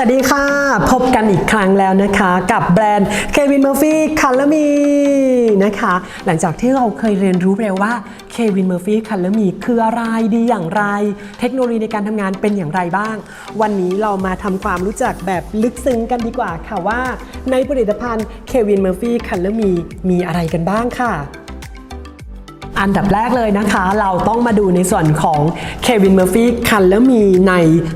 สวัสดีค่ะ พบกันอีกครั้งแล้วนะคะ กับแบรนด์ Kevin Murphy Color Me นะคะ หลังจากที่เราเคยเรียนรู้ไปแล้วว่า Kevin Murphy Color Me คืออะไรดีอย่างไร เทคโนโลยีในการทำงานเป็นอย่างไรบ้าง วันนี้เรามาทำความรู้จักแบบลึกซึ้งกันดีกว่าค่ะว่า ในผลิตภัณฑ์ Kevin Murphy Color Me มีอะไรกันบ้างค่ะ อันดับแรกเลยนะคะ เราต้องมาดูในส่วนของ Kevin Murphy Color มีใน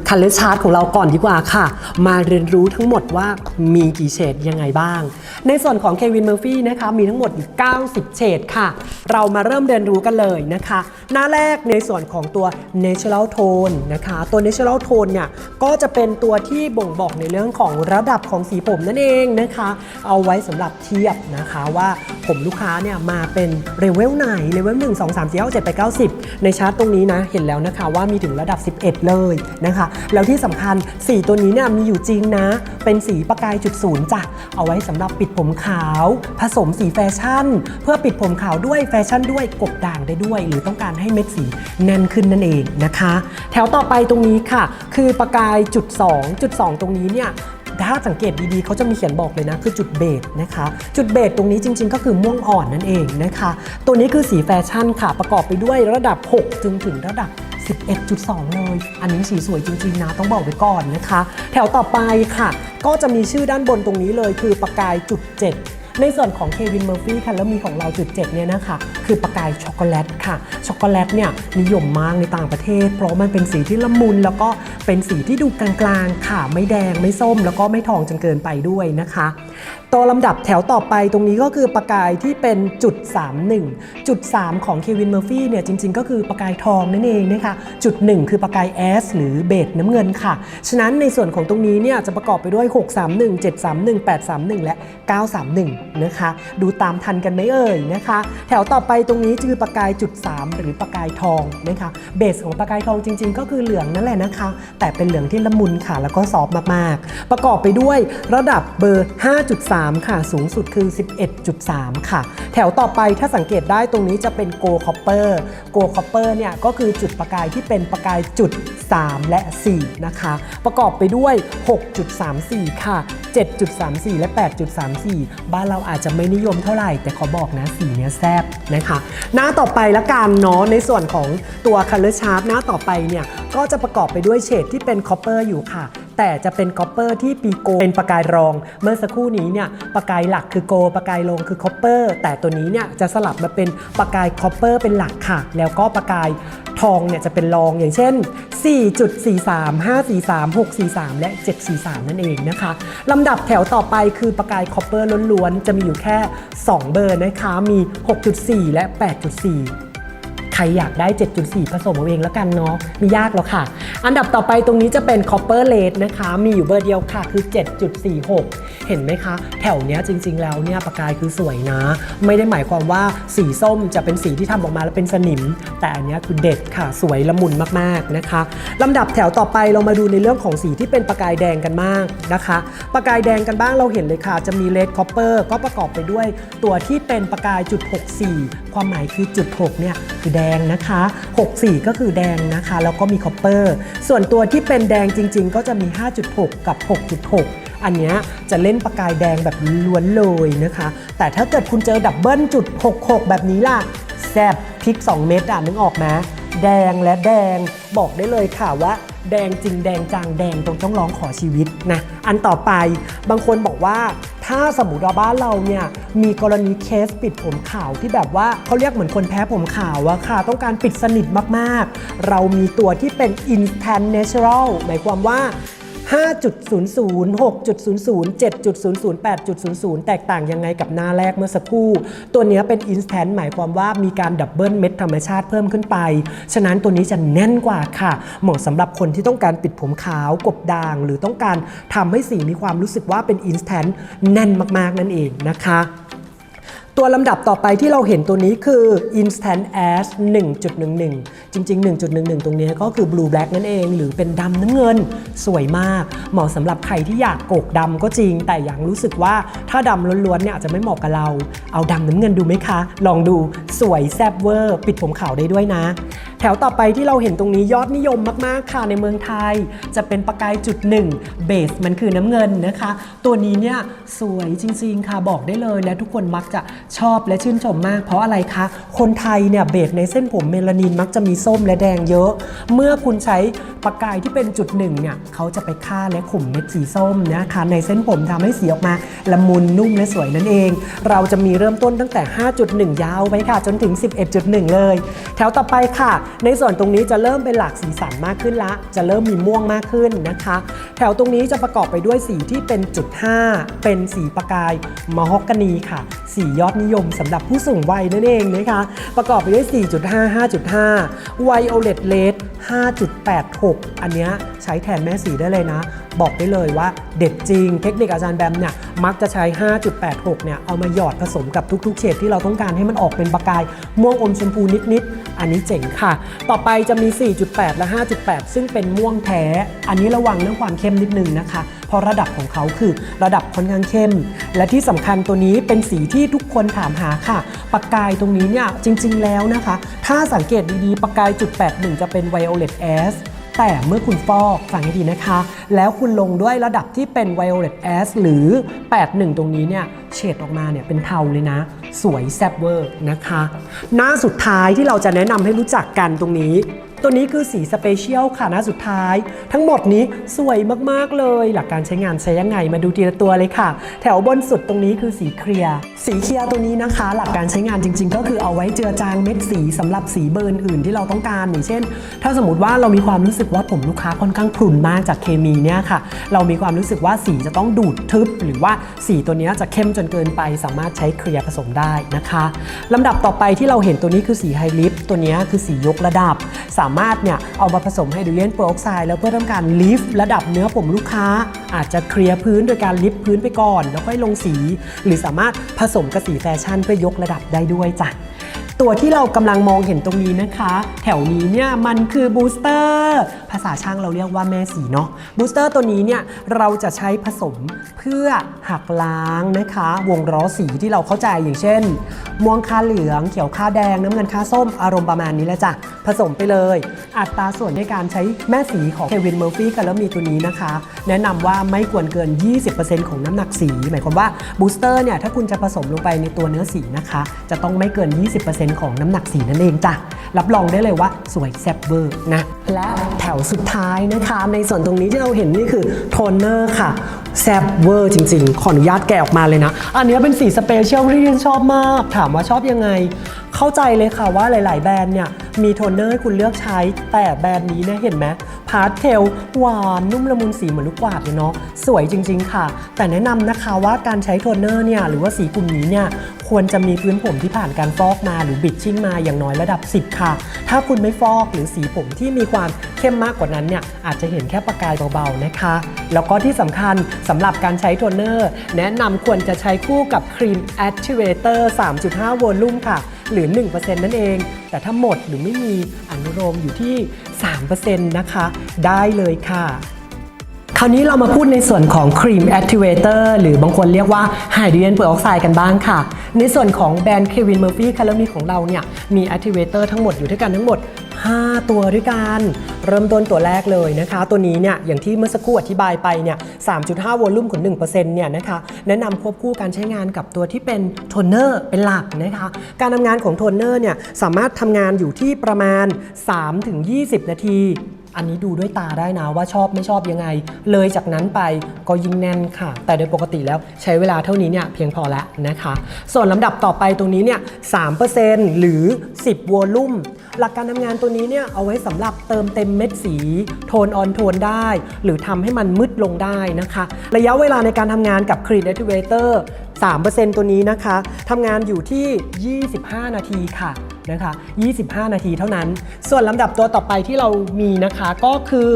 Color Chart ของเราก่อนดีกว่าค่ะ มาเรียนรู้ทั้งหมดว่ามีกี่เฉดยังไงบ้าง ในส่วนของ Kevin Murphy นะคะมีทั้งหมดอยู่90 เฉดค่ะ เรามาเริ่มเรียนรู้กันเลยนะคะ หน้าแรกในส่วนของตัว Natural Tone นะคะ ตัว Natural Tone เนี่ยก็จะเป็นตัวที่บ่งบอกในเรื่องของระดับของสีผมนั่นเองนะคะ เอาไว้สำหรับเทียบนะคะว่าผมลูกค้าเนี่ยมาเป็นเลเวลไหนเลเวล1 2 3 4 5 7 8 9 10 ในชาร์ตตรงนี้นะ เห็นแล้วนะคะว่ามีถึงระดับ 11 เลยนะคะ แล้วที่สำคัญสีตัวนี้เนี่ยมีอยู่จริงนะ เป็นสีประกายจุดศูนย์จ้ะ เอาไว้สำหรับปิดผมขาว ผสมสีแฟชั่น เพื่อปิดผมขาวด้วยแฟชั่นด้วยกบด่างได้ด้วย หรือต้องการให้เม็ดสีแน่นขึ้นนั่นเองนะคะ แถวต่อไปตรงนี้ค่ะ คือประกายจุด2จุด2ตรงนี้เนี่ย ถ้าสังเกตดีๆเขาจะมีเขียนบอกเลยนะ คือจุดเบสนะคะ จุดเบสตรงนี้จริง ๆ ก็คือม่วงอ่อนนั่นเองนะคะ ตัวนี้คือสีแฟชั่นค่ะ ประกอบไปด้วยระดับ6ถึงถึงระดับ 11.2 เลย อันนี้สีสวยจริง ๆ นะ ต้องบอกไว้ก่อนนะคะ แถวต่อไปค่ะ ก็จะมีชื่อด้านบนตรงนี้เลย คือประกายจุด 7 ในส่วนของเควินเมอร์ฟี่ค่ะแล้วมีของเราจุด7เนี่ยนะคะคือประกายช็อกโกแลตค่ะช็อกโกแลตเนี่ยนิยมมากในต่างประเทศ เพราะมันเป็นสีที่ละมุนแล้วก็เป็นสีที่ดูกลางๆค่ะไม่แดงไม่ส้ม แล้วก็ไม่ทองจนเกินไปด้วยนะคะตัวลำดับแถวต่อไปตรงนี้ก็คือประกายที่เป็นจุด 31 จุด 3 ของเควินเมอร์ฟี่เนี่ยจริง ๆ ก็คือประกายทองนั่นเองนะคะจุด 1 คือประกายแอสหรือเบสน้ำเงินค่ะ ฉะนั้นในส่วนของตรงนี้เนี่ยจะประกอบไปด้วย 631 731 831 และ 931นะคะ ดูตามทันกันไหมเอ่ยนะคะ แถวต่อไปตรงนี้คือประกายจุด 3 หรือประกายทองนะคะ เบสของประกายทองจริง ๆ ก็คือเหลืองนั่นแหละนะคะ แต่เป็นเหลืองที่ละมุนค่ะ แล้วก็ซอฟมากๆ ประกอบไปด้วยระดับเบอร์ 5.3 ค่ะ สูงสุดคือ 11.3 ค่ะ แถวต่อไปถ้าสังเกตได้ตรงนี้จะเป็นโกลคอปเปอร์โกลคอปเปอร์เนี่ยก็คือจุดประกายที่เป็นประกายจุด 3 และ 4 นะคะ ประกอบไปด้วย 6.34 ค่ะ 7.34 และ 8.34 บ้านเราอาจจะไม่นิยมเท่าไหร่ แต่ขอบอกนะสีเนี้ยแซบนะคะ หน้าต่อไปละกันเนาะในส่วนของตัว Color Sharp หน้าต่อไปเนี่ยก็จะประกอบไปด้วยเฉดที่เป็นคอปเปอร์อยู่ค่ะ แต่จะเป็นคอปเปอร์ที่ปีโกเป็นประกายรอง เมื่อสักครู่นี้เนี่ยประกายหลักคือโกประกายรองคือคอปเปอร์ แต่ตัวนี้เนี่ยจะสลับมาเป็นประกายคอปเปอร์เป็นหลักค่ะ แล้วก็ประกายทองเนี่ยจะเป็นรองอย่างเช่น 4.43 543 643 และ 743 นั่นเองนะคะ ลำดับแถวต่อไปคือประกายคอปเปอร์ล้วนๆ จะมีอยู่แค่ 2 เบอร์นะคะ มี 6.4 และ 8.4 ใครอยากได้ 7.4 ผสมเอาเองแล้วกันเนาะไม่ยากหรอกค่ะ อันดับต่อไปตรงนี้จะเป็น copper rate นะคะ มีอยู่เบอร์เดียวค่ะคือ 7.46 เห็นไหมคะ แถวเนี้ยจริง ๆ แล้วเนี่ยประกายคือสวยนะ ไม่ได้หมายความว่าสีส้มจะเป็นสีที่ทำออกมาแล้วเป็นสนิม แต่อันเนี้ยคือเด็ดค่ะสวยละมุนมากๆนะคะลำดับแถวต่อไปเรามาดูในเรื่องของสีที่เป็นประกายแดงกันบ้างนะคะ ประกายแดงกันบ้างเราเห็นเลยค่ะ จะมี red copper ก็ประกอบไปด้วย ตัวที่เป็นประกายจุด64 ความหมายคือจุด6เนี่ยคือแดงนะคะ 64 ก็คือแดงนะคะ แล้วก็มีคอปเปอร์ ส่วนตัวที่เป็นแดงจริง ๆ ก็จะมี 5.6 กับ 6.6 อันนี้จะเล่นประกายแดงแบบล้วนเลยนะคะ แต่ถ้าเกิดคุณเจอดับเบิลจุด66 แบบนี้ล่ะ แซบพริก 2 เม็ดอะนึกออกไหมแดงและแดงบอกได้เลยค่ะว่า แดงจริงแดงจังแดงตรงต้องร้องขอชีวิตนะอันต่อไปบางคนบอกว่าถ้าสมมติว่าบ้านเราเนี่ยมีกรณีเคสปิดผมขาวที่แบบว่าเขาเรียกเหมือนคนแพ้ผมขาวอะค่ะ ต้องการปิดสนิทมากๆ เรามีตัวที่เป็น instant natural หมายความว่า 5.00 6.00 7.00 8.00 แตกต่างยังไงกับหน้าแรกเมื่อสักครู่ ตัวนี้เป็น instant หมายความว่ามีการดับเบิลเม็ดธรรมชาติเพิ่มขึ้นไป ฉะนั้นตัวนี้จะแน่นกว่าค่ะ เหมาะสำหรับคนที่ต้องการปิดผมขาวกบด่าง หรือต้องการทำให้สีมีความรู้สึกว่าเป็น instant แน่นมากๆนั่นเองนะคะ ตัวลำดับต่อไปที่เราเห็นตัวนี้คือ Instant Ash 1.11 จริง ๆ 1.11 ตรงนี้ก็คือ Blue Black นั่นเอง หรือเป็นดำน้ำเงิน สวยมาก เหมาะสำหรับใครที่อยากโกกดำก็จริง แต่อย่างรู้สึกว่าถ้าดำล้วนๆเนี่ยอาจจะไม่เหมาะกับเรา เอาดำน้ำเงินดูไหมคะ ลองดูสวยแซบเวอร์ ปิดผมขาวได้ด้วยนะ แถวต่อไปที่เราเห็นตรงนี้ยอดนิยมมากๆค่ะในเมืองไทย จะเป็นประกายจุดหนึ่งเบสมันคือน้ำเงินนะคะ ตัวนี้เนี่ยสวยจริงๆค่ะบอกได้เลยและทุกคนมักจะชอบและชื่นชมมาก เพราะอะไรคะคนไทยเนี่ยเบสในเส้นผมเมลานินมักจะมีส้มและแดงเยอะ เมื่อคุณใช้ประกายที่เป็นจุดหนึ่งเนี่ยเขาจะไปฆ่าและข่มเม็ดสีส้มนะคะในเส้นผมทำให้สีออกมาละมุนนุ่มและสวยนั่นเอง เราจะมีเริ่มต้นตั้งแต่ 5.1 ยาวไปค่ะจนถึง 11.1 เลย แถวต่อไปค่ะในส่วนตรงนี้จะเริ่มเป็นหลากสีสันมากขึ้นละ จะเริ่มมีม่วงมากขึ้นนะคะ แถวตรงนี้จะประกอบไปด้วยสีที่เป็นจุด 5 เป็นสีประกายมอฮอกกานีค่ะ สียอดนิยมสำหรับผู้สูงวัยนั่นเองนะคะ ประกอบไปด้วย 4.5 5.5 Violet Red 5.86 อันเนี้ยใช้แทนแม่สีได้เลยนะ บอกได้เลยว่าเด็ดจริง เทคนิคอาจารย์แบมเนี่ยมักจะใช้ 5.86 เนี่ยเอามาหยอดผสมกับทุกๆ เฉดที่เราต้องการให้มันออกเป็นประกายม่วงอมชมพูนิดๆ อันนี้เจ๋งค่ะต่อไปจะมี 4.8 และ 5.8 ซึ่งเป็นม่วงแท้ อันนี้ระวังเรื่องความเข้มนิดนึงนะคะ เพราะระดับของเขาคือระดับค่อนข้างเข้ม และที่สำคัญตัวนี้เป็นสีที่ทุกคนถามหาค่ะปากกายตรงนี้เนี่ยจริง ๆ แล้วนะคะ ถ้าสังเกตดีๆปากกายจุด81 จะเป็นไวโอเลตแแต่เมื่อคุณฟอกฟังให้ดีนะคะ แล้วคุณลงด้วยระดับที่เป็น violet s หรือ 81 ตรงนี้เนี่ยเฉดออกมาเนี่ยเป็นเทาเลยนะ สวยแซ่บเวอร์นะคะ หน้าสุดท้ายที่เราจะแนะนำให้รู้จักกันตรงนี้ ตัวนี้คือสีสเปเชียลค่ะหน้าสุดท้าย ทั้งหมดนี้สวยมาก ๆ เลย หลักการใช้งานใช้ยังไงมาดูทีละตัวเลยค่ะ แถวบนสุดตรงนี้คือสีเคลียร์สีเคลียร์ตัวนี้นะคะ หลักการใช้งานจริง ๆ ก็คือเอาไว้เจือจางเม็ดสีสำหรับสีเบอร์อื่นที่เราต้องการอย่างเช่น ถ้าสมมติว่าเรามีความรู้สึกว่าผมลูกค้าค่อนข้างพรุนมากจากเคมีเนี่ยค่ะ เรามีความรู้สึกว่าสีจะต้องดูดทึบ หรือว่าสีตัวนี้จะเข้มจนเกินไป สามารถใช้เคลียร์ผสมได้นะคะลำดับต่อไปที่เราเห็นตัวนี้คือสีไฮลิฟตัวนี้คือสียกระดับสามามารถเนี่ยเอามาผสมไฮโดรเจนเปอร์ออกไซด์แล้วเพื่อทำการลิฟต์ระดับเนื้อผมลูกค้า อาจจะเคลียร์พื้นโดยการลิฟต์พื้นไปก่อน แล้วค่อยลงสี หรือสามารถผสมกับสีแฟชั่นเพื่อยกระดับได้ด้วยจ้ะ ตัวที่เรากำลังมองเห็นตรงนี้นะคะ แถวนี้เนี่ยมันคือบูสเตอร์ภาษาช่างเราเรียกว่าแม่สีเนาะบูสเตอร์ตัวนี้เนี่ยเราจะใช้ผสมเพื่อหักล้างนะคะ วงล้อสีที่เราเข้าใจอย่างเช่น ม่วงค่าเหลือง เขียวค่าแดง น้ำเงินค่าส้มอารมณ์ประมาณนี้แหละจ้ะผสมไปเลย อัตราส่วนในการใช้แม่สีของเควินเมอร์ฟี่กันแล้วมีตัวนี้นะคะ แนะนำว่าไม่ควรเกิน 20%ของน้ำหนักสี หมายความว่าบูสเตอร์เนี่ยถ้าคุณจะผสมลงไปในตัวเนื้อสีนะคะ จะต้องไม่เกิน 20%ของน้ำหนักสีนั่นเองจ้ะรับรองได้เลยว่าสวยแซ่บเวอร์นะและแถวสุดท้ายนะคะ ในส่วนตรงนี้ที่เราเห็นนี่คือโทนเนอร์ค่ะแซ่บเวอร์จริงๆ ขออนุญาตแกะออกมาเลยนะ อันนี้เป็นสีสเปเชียลที่ฉันชอบมาก ถามว่าชอบยังไง เข้าใจเลยค่ะว่าหลาย ๆ แบรนด์เนี่ย มีโทนเนอร์ให้คุณเลือกใช้ แต่แบรนด์นี้เนี่ยเห็นไหมพาสเทลหวานนุ่มละมุนสีเหมือนลูกกวาดเลยเนาะสวยจริง ๆ ค่ะ แต่แนะนำนะคะว่าการใช้โทนเนอร์เนี่ยหรือว่าสีกลุ่มนี้เนี่ย ควรจะมีพื้นผมที่ผ่านการฟอกมาหรือบิดชิ่งมาอย่างน้อยระดับ 10 ค่ะ ถ้าคุณไม่ฟอกหรือสีผมที่มีความเข้มมากกว่านั้นเนี่ยอาจจะเห็นแค่ประกายเบาๆนะคะ แล้วก็ที่สำคัญสำหรับการใช้โทนเนอร์ แนะนำควรจะใช้คู่กับครีม Activator 3.5 โวลูมค่ะ หรือ 1%นั่นเอง แต่ถ้าหมดหรือไม่มีอนุโลมอยู่ที่ 3%นะคะ ได้เลยค่ะ ราวนี้เรามาพูดในส่วนของครีม Activator หรือบางคนเรียกว่าไฮโดรเจนเปอร์ออกไซด์กันบ้างค่ะ ในส่วนของแบรนด์ Kevin Murphy c a l o r y ของเราเนี่ยมี Activator ทั้งหมดอยู่ด้วยกันทั้งหมด 5 ตัวด้วยกันเริ่มต้นตัวแรกเลยนะคะ ตัวนี้เนี่ยอย่างที่เมื่อสักครู่อธิบายไปเนี่ย 3.5 โวลูมของ 1%เนี่ยนะคะแนะนำควบคู่การใช้งานกับตัวที่เป็นโทนเนอร์เป็นหลักนะคะ การทำงานของโทนเนอร์เนี่ยสามารถทำงานอยู่ที่ประมาณ 3-20 นาที อันนี้ดูด้วยตาได้นะว่าชอบไม่ชอบยังไง เลยจากนั้นไปก็ยิ่งแน่นค่ะ แต่โดยปกติแล้วใช้เวลาเท่านี้เนี่ยเพียงพอแล้วนะคะ ส่วนลำดับต่อไปตรงนี้เนี่ย3%หรือ 10โวลูมหลักการทำงานตัวนี้เนี่ยเอาไว้สำหรับเติมเต็มเม็ดสี โทนออนโทนได้ หรือทำให้มันมืดลงได้นะคะ ระยะเวลาในการทำงานกับ Creed Activator 3%ตัวนี้นะคะทำงานอยู่ที่ 25 นาทีค่ะ นะคะ 25 นาทีเท่านั้น ส่วนลำดับตัวต่อไปที่เรามีนะคะก็คือ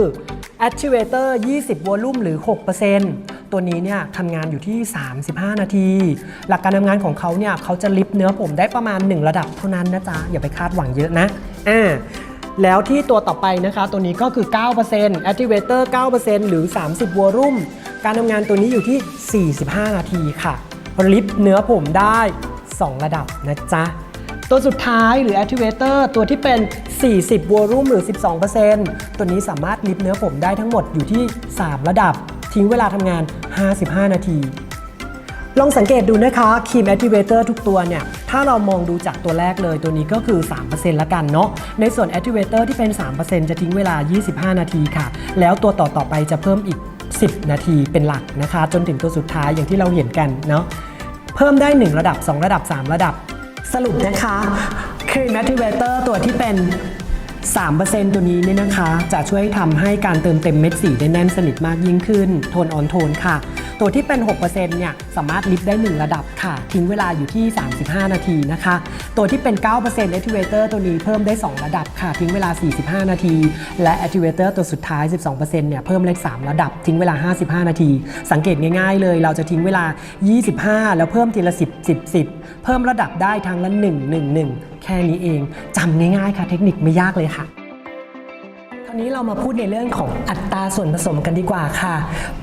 Activator 20 โวลูมหรือ 6%ตัวนี้เนี่ยทำงานอยู่ที่ 35 นาที หลักการทำงานของเขาเนี่ยเขาจะลิฟต์เนื้อผมได้ประมาณ 1 ระดับเท่านั้นนะจ๊ะ อย่าไปคาดหวังเยอะนะอ่าแล้วที่ตัวต่อไปนะคะ ตัวนี้ก็คือ 9% Activator 9%หรือ 30โวลูมการทำงานตัวนี้อยู่ที่ 45 นาทีค่ะลิฟต์เนื้อผมได้ 2 ระดับนะจ๊ะ ตัวสุดท้ายหรือ activator ตัวที่เป็น 40 volume หรือ 12%ตัวนี้สามารถลิฟเนื้อผมได้ทั้งหมดอยู่ที่ 3 ระดับ ทิ้งเวลาทำงาน 55 นาที ลองสังเกตดูนะคะครีม activator ทุกตัวเนี่ย ถ้าเรามองดูจากตัวแรกเลยตัวนี้ก็คือ 3%ละกันเนาะ ในส่วน activator ที่เป็น 3%จะทิ้งเวลา 25 นาทีค่ะ แล้วตัวต่อต่อไปจะเพิ่มอีก 10 นาทีเป็นหลักนะคะ จนถึงตัวสุดท้ายอย่างที่เราเห็นกันเนาะ เพิ่มได้ 1 ระดับ 2 ระดับ 3 ระดับ สรุปนะคะครีมตติเวเตอร์ตัวที่เป็น 3%ตัวนี้เนี่ยนะคะ จะช่วยทำให้การเติมเต็มเม็ดสีได้แน่นสนิทมากยิ่งขึ้น โทนออนโทนค่ะ ตัวที่เป็น 6%เนี่ยสามารถลิฟต์ได้ 1 ระดับค่ะ ทิ้งเวลาอยู่ที่ 35 นาทีนะคะ ตัวที่เป็น 9% activator ตัวนี้เพิ่มได้ 2 ระดับค่ะ ทิ้งเวลา 45 นาที และ activator ตัวสุดท้าย 12%เนี่ยเพิ่มได้3ระดับ ทิ้งเวลา 55 นาที สังเกตง่ายๆเลย เราจะทิ้งเวลา 25 แล้วเพิ่มทีละ 10 10 10 เพิ่มระดับได้ทางละ 1 1 1 แค่นี้เองจำง่ายๆค่ะ เทคนิคไม่ยากเลยค่ะ วนี้เรามาพูดในเรื่องของอัตราส่วนผสมกันดีกว่าค่ะ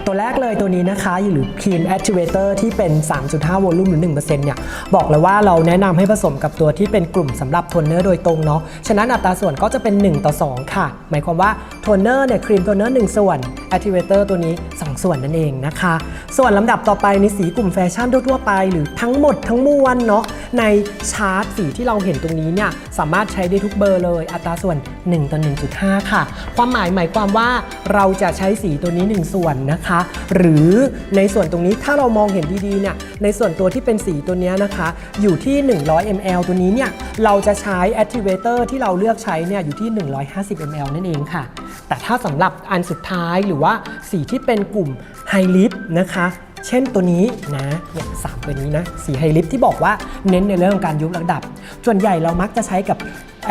ตัวแรกเลยตัวนี้นะคะหรือ Clean Activator ที่เป็น 3.5 Volume หรือ 1%เนี่ย บอกเลยว่าเราแนะนำให้ผสมกับตัวที่เป็นกลุ่มสำหรับโทนเนอร์โดยตรงเนาะ ฉะนั้นอัตราส่วนก็จะเป็น 1 ต่อ 2 ค่ะ หมายความว่าโทนเนอร์เนี่ยครีมโทนเนอร์1ส่วน Activator ตัวนี้ 2 ส่วนนั่นเองนะคะ ส่วนลำดับต่อไปในสีกลุ่มแฟชั่นทั่วไป หรือทั้งหมดทั้งมวลเนาะในชาร์ตสีที่เราเห็นตรงนี้เนี่ยสามารถใช้ได้ทุกเบอร์เลยอัตราส่วน 1 ต่อ 1.5 ค่ะความหมายหมายความว่าเราจะใช้สีตัวนี้ 1 ส่วนนะคะ หรือในส่วนตรงนี้ถ้าเรามองเห็นดีๆเนี่ยในส่วนตัวที่เป็นสีตัวนี้นะคะ อยู่ที่ 100 ml ตัวนี้เนี่ยเราจะใช้ activator ที่เราเลือกใช้เนี่ยอยู่ที่ 150 ml นั่นเองค่ะ แต่ถ้าสำหรับอันสุดท้ายหรือว่าสีที่เป็นกลุ่ม High Lip นะคะเช่นตัวนี้นะเนี่ยสามตัวนี้นะ สีไฮลิฟที่บอกว่าเน้นในเรื่องของการยกระดับ ส่วนใหญ่เรามักจะใช้กับ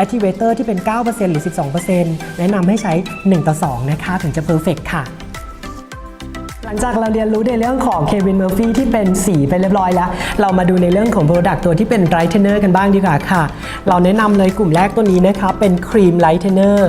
activator ที่เป็น 9%หรือ 12%แนะนำให้ใช้ 1 ต่อ 2 นะคะ ถึงจะ perfect ค่ะหลังจากเราเรียนรู้ในเรื่องของ Kevin Murphy ที่เป็นสีไปเรียบร้อยแล้ว เรามาดูในเรื่องของ Product ตัวที่เป็น Lightener กันบ้างดีกว่าค่ะ เราแนะนำเลยกลุ่มแรกตัวนี้นะคะเป็นครีม Lightener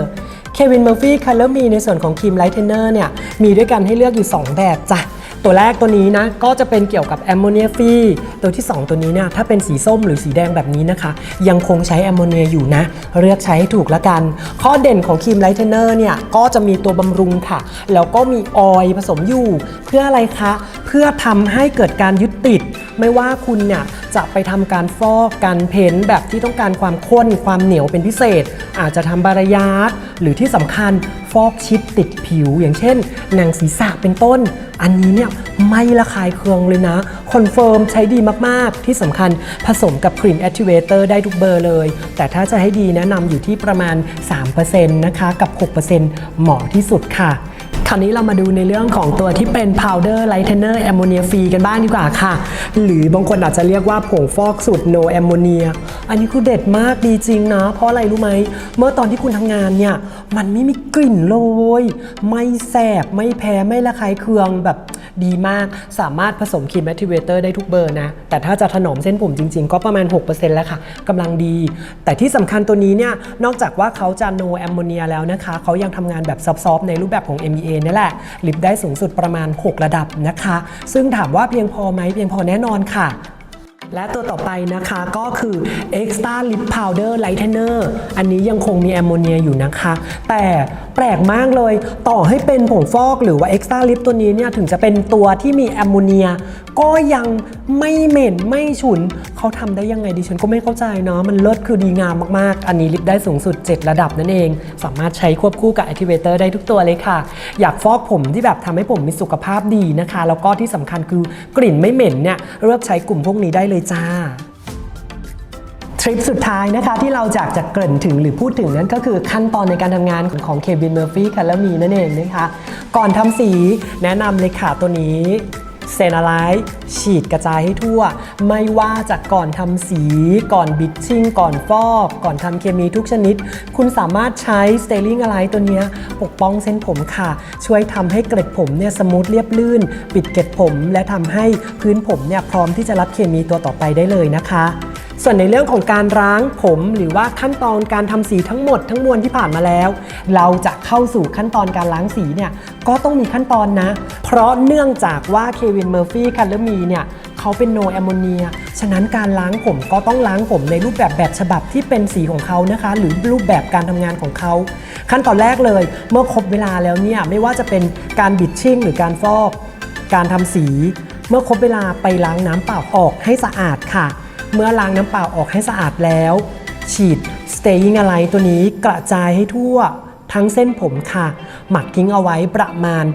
Kevin Murphy Color Me ในส่วนของครีม Lightener เนี่ยมีด้วยกันให้เลือกอยู่ 2 แบบจ้ะ ตัวแรกตัวนี้นะก็จะเป็นเกี่ยวกับแอมโมเนียฟรีตัวที่ 2 ตัวนี้เนี่ยถ้าเป็นสีส้มหรือสีแดงแบบนี้นะคะ ยังคงใช้แอมโมเนียอยู่นะ เลือกใช้ให้ถูกละกัน ข้อเด่นของครีมไลท์เทนเนอร์เนี่ยก็จะมีตัวบำรุงค่ะ แล้วก็มีออยล์ผสมอยู่ เพื่ออะไรคะ พื่อทำให้เกิดการยึดติด ไม่ว่าคุณเนี่ยจะไปทำการฟอกการเพ้นแบบที่ต้องการความข้นความเหนียวเป็นพิเศษ อาจจะทำบารยาร์หรือที่สำคัญฟอกชิดติดผิว อย่างเช่น หนังศีรษะเป็นต้น อันนี้เนี่ยไม่ระคายเคืองเลยนะคอนเฟิร์มใช้ดีมาก ๆ ที่สำคัญผสมกับครีมแอ c ทิเวเตอร์ได้ทุกเบอร์เลย แต่ถ้าจะให้ดีแนะนำอยู่ที่ประมาณ 3%นะคะ กับ 6%เหมาะที่สุดค่ะ คราวนี้เรามาดูในเรื่องของตัวที่เป็น powder lightener ammonia free กันบ้างดีกว่าค่ะ หรือบางคนอาจจะเรียกว่าผงฟอกสูตร no ammonia อันนี้คือเด็ดมากดีจริงนะ เพราะอะไรรู้ไหม เมื่อตอนที่คุณทำงานเนี่ย มันไม่มีกลิ่นเลย ไม่แสบ ไม่แพ้ ไม่ระคายเคืองแบบดีมาก สามารถผสมครีม activator ได้ทุกเบอร์นะ แต่ถ้าจะถนอมเส้นผมจริง ๆ ก็ประมาณ 6%แล้วค่ะกำลังดี แต่ที่สำคัญตัวนี้เนี่ย นอกจากว่าเขาจะ no ammonia แล้วนะคะ เขายังทำงานแบบซอฟต์ๆในรูปแบบของ MEA นี่แหละลิปได้สูงสุดประมาณ 6 ระดับนะคะ ซึ่งถามว่าเพียงพอไหมเพียงพอแน่นอนค่ะ และตัวต่อไปนะคะก็คือ Extra Lip Powder Lightener อันนี้ยังคงมีแอมโมเนียอยู่นะคะ แต่แปลกมากเลยต่อให้เป็นผงฟอกหรือว่า Extra Lip ตัวนี้เนี่ยถึงจะเป็นตัวที่มีแอมโมเนีย ก็ยังไม่เหม็นไม่ฉุน เขาทำได้ยังไงดิฉันก็ไม่เข้าใจเนาะมันเลิศคือดีงามมากๆ อันนี้ลิปได้สูงสุด 7 ระดับนั่นเอง สามารถใช้ควบคู่กับ Activator ได้ทุกตัวเลยค่ะ อยากฟอกผมที่แบบทำให้ผมมีสุขภาพดีนะคะ แล้วก็ที่สำคัญคือกลิ่นไม่เหม็นเนี่ยเลือกใช้กลุ่มพวกนี้ได้เลยจ้าทริปสุดท้ายนะคะที่เราจากจะเกริ่นถึงหรือพูดถึงนั่นก็คือขั้นตอนในการทำงานของเควินเมอร์ฟี่คาร์ลมีนั่นเองนะคะ ก่อนทำสีแนะนำเลยค่ะตัวนี้ เซนาไลท์ฉีดกระจายให้ทั่ว ไม่ว่าจากก่อนทำสี ก่อนบิทชิ่ง ก่อนฟอก ก่อนทำเคมีทุกชนิด คุณสามารถใช้สเตลลิ่งอะไรตัวนี้ปกป้องเส้นผมค่ะ ช่วยทำให้เกล็ดผมเนี่ยสมูทเรียบลื่น ปิดเกล็ดผม และทำให้พื้นผมเนี่ยพร้อมที่จะรับเคมีตัวต่อไปได้เลยนะคะ ส่วนในเรื่องของการล้างผมหรือว่าขั้นตอนการทำสีทั้งหมดทั้งมวลที่ผ่านมาแล้ว เราจะเข้าสู่ขั้นตอนการล้างสีเนี่ยก็ต้องมีขั้นตอนนะ เพราะเนื่องจากว่าเควินเมอร์ฟี่คัลเลอร์มีเนี่ยเขาเป็นโนแอมโมเนียฉะนั้นการล้างผมก็ต้องล้างผมในรูปแบบแบบฉบับที่เป็นสีของเขานะคะ หรือรูปแบบการทำงานของเขา ขั้นตอนแรกเลย เมื่อครบเวลาแล้วเนี่ยไม่ว่าจะเป็นการบิดชิ่งหรือการฟอก การทำสี เมื่อครบเวลาไปล้างน้ำเปล่าออกให้สะอาดค่ะ เมื่อล้างน้ำเปล่าออกให้สะอาดแล้ว ฉีด staying อะไรตัวนี้กระจายให้ทั่วทั้งเส้นผมค่ะ หมักทิ้งเอาไว้ประมาณ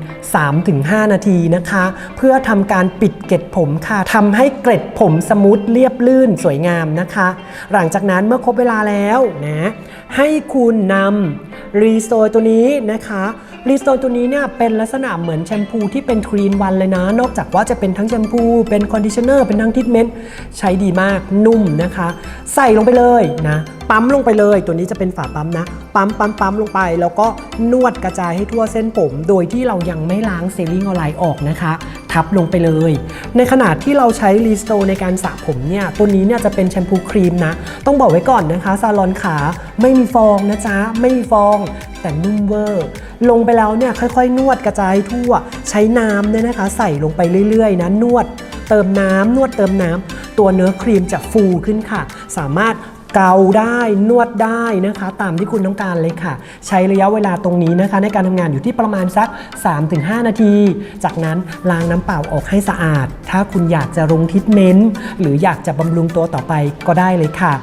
3-5 นาทีนะคะ เพื่อทำการปิดเกล็ดผมค่ะทำให้เกล็ดผมสมูทเรียบลื่นสวยงามนะคะ หลังจากนั้นเมื่อครบเวลาแล้วนะ ให้คุณนำรีโซตัวนี้นะคะ รีสโซตัวนี้เนี่ยเป็นลักษณะเหมือนแชมพูที่เป็นทรีนวันเลยนะ นอกจากว่าจะเป็นทั้งแชมพู เป็นคอนดิชเนอร์ เป็นทั้งทรีทเมนต์ ใช้ดีมาก นุ่มนะคะ ใส่ลงไปเลยนะ ปั๊มลงไปเลย ตัวนี้จะเป็นฝาปั๊มนะ ปั๊มปั๊มปั๊มลงไป แล้วก็นวดกระจายให้ทั่วเส้นผม โดยที่เรายังไม่ล้างเซลลิ่งออนไลน์ออกนะคะ ทับลงไปเลย ในขณะที่เราใช้รีสโตในการสระผมเนี่ย ตัวนี้เนี่ยจะเป็นแชมพูครีมนะ ต้องบอกไว้ก่อนนะคะ ซาลอนขา ไม่มีฟองนะจ๊ะ ไม่มีฟอง แต่นุ่มเวอร์ ลงไปแล้วเนี่ยค่อยๆ นวดกระจายทั่ว ใช้น้ำเนี่ยนะคะ ใส่ลงไปเรื่อยๆนะนวดเติมน้ำนวดเติมน้ำตัวเนื้อครีมจะฟูขึ้นค่ะ สามารถเกาได้นวดได้นะคะ ตามที่คุณต้องการเลยค่ะ ใช้ระยะเวลาตรงนี้นะคะ ในการทำงานอยู่ที่ประมาณสัก 3-5 นาที จากนั้นล้างน้ำเปล่าออกให้สะอาด ถ้าคุณอยากจะลงทิทเมนต์หรืออยากจะบำรุงตัวต่อไปก็ได้เลยค่ะ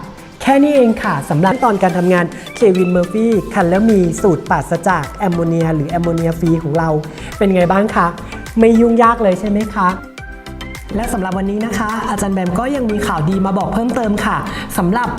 แค่นี้เองค่ะสำหรับขั้นตอนการทำงานเควินเมอร์ฟี่คันแล้วมีสูตรปราศจากแอมโมเนีย หรือแอมโมเนียฟรีของเรา เป็นไงบ้างคะ ไม่ยุ่งยากเลยใช่ไหมคะ และสำหรับวันนี้นะคะ อาจารย์แบมก็ยังมีข่าวดีมาบอกเพิ่มเติมค่ะสำหรับ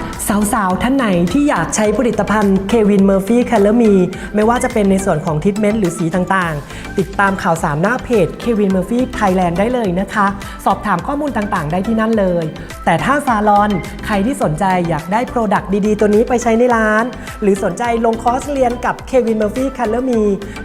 สาวๆ ท่านไหนที่อยากใช้ผลิตภัณฑ์เควินเมอร์ฟี่คัลเลอร์มีไม่ว่าจะเป็นในส่วนของทิทเมนต์หรือสีต่างๆ ติดตามข่าวสารหน้าเพจเควินเมอร์ฟี่ไทยแลนด์ได้เลยนะคะ สอบถามข้อมูลต่างๆ ได้ที่นั่นเลย แต่ถ้าซาลอนใครที่สนใจอยากได้โปรดักต์ดีๆ ตัวนี้ไปใช้ในร้าน หรือสนใจลงคอร์สเรียนกับเควินเมอร์ฟี่คัลเลอร์มี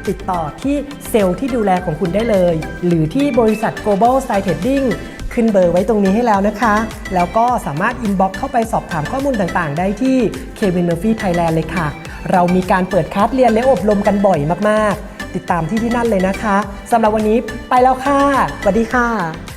ติดต่อที่เซลล์ที่ดูแลของคุณได้เลย หรือที่บริษัท Global Style Trading ขึ้นเบอร์ไว้ตรงนี้ให้แล้วนะคะ แล้วก็สามารถอินบ็อกเข้าไปสอบถามข้อมูลต่างๆ ได้ที่ Kevin Murphy Thailand เลยค่ะ เรามีการเปิดคลาสเรียนและอบรมกันบ่อยมากๆ ติดตามที่ที่นั่นเลยนะคะสำหรับวันนี้ไปแล้วค่ะสวัสดีค่ะ